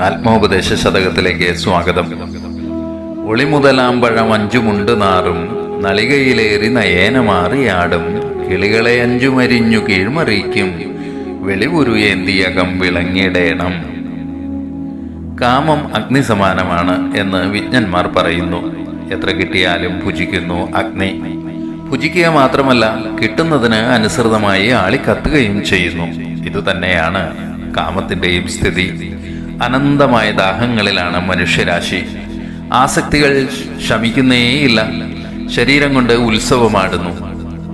ആത്മോപദേശ ശതകത്തിലേക്ക് സ്വാഗതം. ഒളിമുതലാമ്പഴം അഞ്ചുമുണ്ട് നാറും നളികയിലേറി നയേനമാറിയാടും കിളികളെ അഞ്ചുമരിഞ്ഞു കീഴ്മറിക്കും വെളിവുരുയേന്തിയകം വിളങ്ങിടേണം കാമം അഗ്നി സമാനമാണ് എന്ന് വിജ്ഞന്മാർ പറയുന്നു. എത്ര കിട്ടിയാലും ഭുജിക്കുന്നു അഗ്നി. ഭുജിക്കുക മാത്രമല്ല കിട്ടുന്നതിന് അനുസൃതമായി ആളി ആളിക്കത്തുകയും ചെയ്യുന്നു. ഇതുതന്നെയാണ് കാമത്തിന്റെയും സ്ഥിതി. അനന്തമായ ദാഹങ്ങളിലാണ് മനുഷ്യരാശി. ആസക്തികൾ ശമിക്കുന്നേയില്ല. ശരീരം കൊണ്ട് ഉത്സവമാടുന്നു.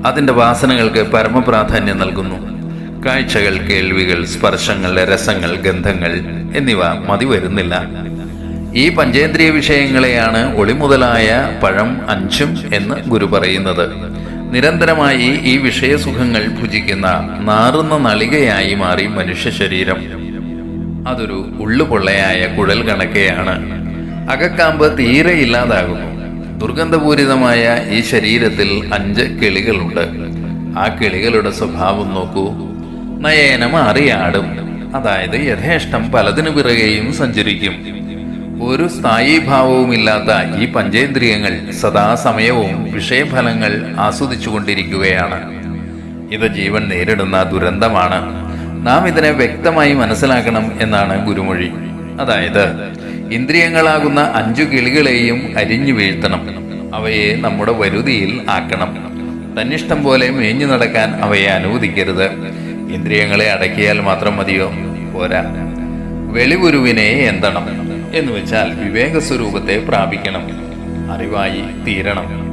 അതിന്റെ വാസനകൾക്ക് പരമപ്രാധാന്യം നൽകുന്നു. കാഴ്ചകൾ കേൾവികൾ സ്പർശങ്ങൾ രസങ്ങൾ ഗന്ധങ്ങൾ എന്നിവ മതി വരുന്നില്ല ഈ പഞ്ചേന്ദ്രിയ വിഷയങ്ങളെയാണ് ഒളിമുതലായ പഴം അഞ്ചും എന്ന് ഗുരു പറയുന്നത്. നിരന്തരമായി ഈ വിഷയസുഖങ്ങൾ ഭുജിക്കുന്ന നാറുന്ന നളികയായി മാറി മനുഷ്യ ശരീരം. അതൊരു ഉള്ളുപൊള്ളയായ കുഴൽ കണക്കെയാണ്. അകക്കാമ്പ് തീരെ ഇല്ലാതാകുന്നു. ദുർഗന്ധപൂരിതമായ ഈ ശരീരത്തിൽ അഞ്ച് കിളികളുണ്ട്. ആ കിളികളുടെ സ്വഭാവം നോക്കൂ. നയേനം അറിയാടും അതായത് യഥേഷ്ടം പലതിനു പിറകെയും സഞ്ചരിക്കും. ഒരു സ്ഥായീഭാവവുമില്ലാത്ത ഈ പഞ്ചേന്ദ്രിയങ്ങൾ സദാസമയവും വിഷയഫലങ്ങൾ ആസ്വദിച്ചുകൊണ്ടിരിക്കുകയാണ്. ഇത് ജീവൻ നേരിടുന്ന ദുരന്തമാണ്. നാം ഇതിനെ വ്യക്തമായി മനസ്സിലാക്കണം എന്നാണ് ഗുരുമൊഴി. അതായത് ഇന്ദ്രിയങ്ങളാകുന്ന അഞ്ചു കിളികളെയും അരിഞ്ഞു വീഴ്ത്തണം. അവയെ നമ്മുടെ വരുതിയിൽ ആക്കണം. തന്നിഷ്ടം പോലെ മേഞ്ഞു നടക്കാൻ അവയെ അനുവദിക്കരുത്. ഇന്ദ്രിയങ്ങളെ അടക്കിയാൽ മാത്രം മതിയോ? പോരാ. വെളിവുരുവിനെ എന്തണം? എന്ന് വെച്ചാൽ വിവേക സ്വരൂപത്തെ പ്രാപിക്കണം. അറിവായി തീരണം.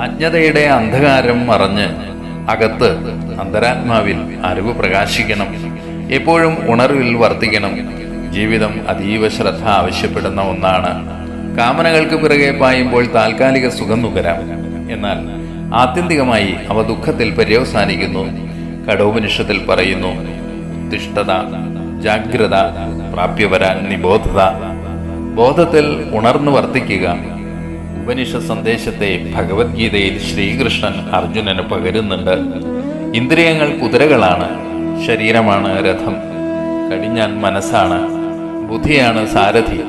അജ്ഞതയുടെ അന്ധകാരം മറഞ്ഞ് അകത്ത് അന്തരാത്മാവിൽ അറിവ് പ്രകാശിക്കണം. എപ്പോഴും ഉണർവിൽ വർത്തിക്കണം. ജീവിതം അതീവ ശ്രദ്ധ ആവശ്യപ്പെടുന്ന ഒന്നാണ്. കാമനകൾക്ക് പിറകെ പായുമ്പോൾ താൽക്കാലിക സുഖം നുകരാം. എന്നാൽ ആത്യന്തികമായി അവ ദുഃഖത്തിൽ പര്യവസാനിക്കുന്നു. കടോപനിഷത്തിൽ പറയുന്നു ഉത്തിഷ്ഠത ജാഗ്രത പ്രാപ്യവരാൻ നിബോധത. ബോധത്തിൽ ഉണർന്നു വർത്തിക്കുക ഉപനിഷ സന്ദേശത്തെ ഭഗവത്ഗീതയിൽ ശ്രീകൃഷ്ണൻ അർജുനന് പകരുന്നുണ്ട്. ഇന്ദ്രിയങ്ങൾ കുതിരകളാണ് ശരീരമാണ് രഥം കടിഞ്ഞാൻ മനസ്സാണ് ബുദ്ധിയാണ് സാരഥി.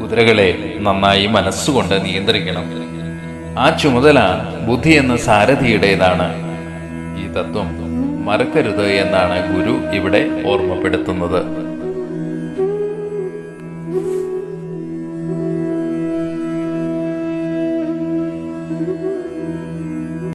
കുതിരകളെ നന്നായി മനസ്സുകൊണ്ട് നിയന്ത്രിക്കണം. ആ ചുമതല ബുദ്ധി എന്ന സാരഥിയുടേതാണ്. ഈ തത്വം മറക്കരുത് എന്നാണ് ഗുരു ഇവിടെ ഓർമ്മപ്പെടുത്തുന്നത്.